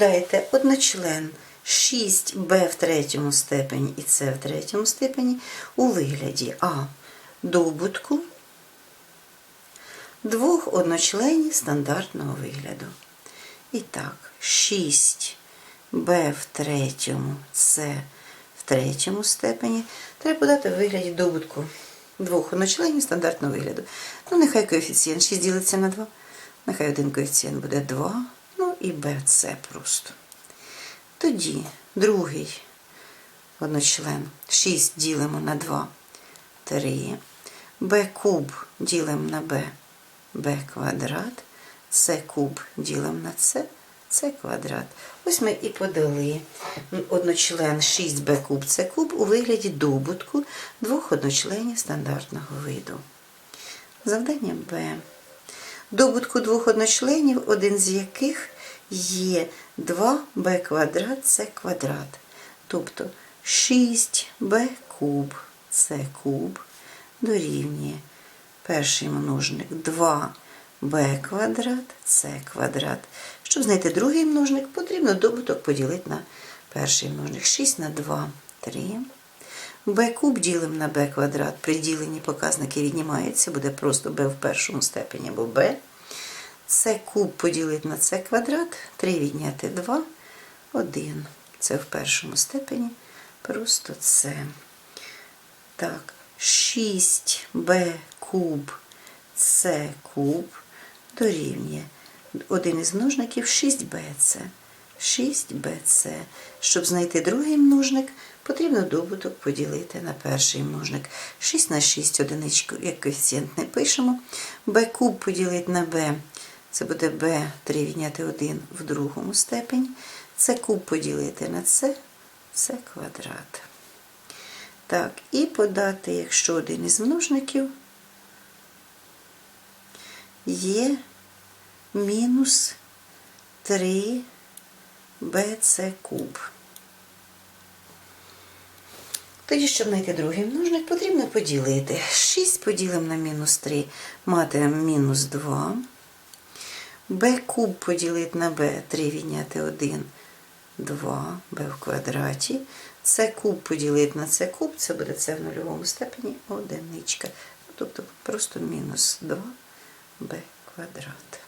Додаєте одночлен 6b в третьому степені і c в третьому степені у вигляді А добутку двох одночленів стандартного вигляду. І так, 6b в третьому, c в третьому степені треба подати в вигляді добутку двох одночленів стандартного вигляду. Ну, нехай коефіцієнт 6 ділиться на 2. Нехай один коефіцієнт буде 2, ну і bc просто. Тоді другий одночлен 6 ділимо на 2, 3. b куб ділимо на b, b квадрат, c куб ділимо на c, c квадрат. Ось ми і подали одночлен 6b куб, c куб у вигляді добутку двох одночленів стандартного виду. Завдання Б. Добутку двох одночленів, один з яких є 2b квадрат це квадрат. Тобто 6b куб це куб дорівнює перший множник 2b квадрат це квадрат. Щоб знайти другий множник, потрібно добуток поділити на перший множник. 6 на 2 3. b куб ділимо на b квадрат. При діленні показники віднімаються, буде просто b в першому степені або b. С куб поділити на С квадрат, 3 відняти 2, 1. Це в першому степені просто С. Так, 6b куб С куб дорівнює один із множників 6bc. 6bc. Щоб знайти другий множник, потрібно добуток поділити на перший множник. 6 на 6 одиничку, як коефіцієнт не пишемо. b куб поділити на b. Це буде b 3 відняти 1 в другому степені. Це куб поділити на c, це квадрат. Так, і подати, якщо один із множників є мінус 3 bc куб. Тоді, щоб знайти другий множник, потрібно поділити. 6 поділимо на мінус 3, матимемо мінус 2. B куб поділити на b, 3 відняти 1, 2, b в квадраті. С куб поділити на С куб, це буде c в нульовому степені одиничка. Тобто просто мінус 2b квадрат.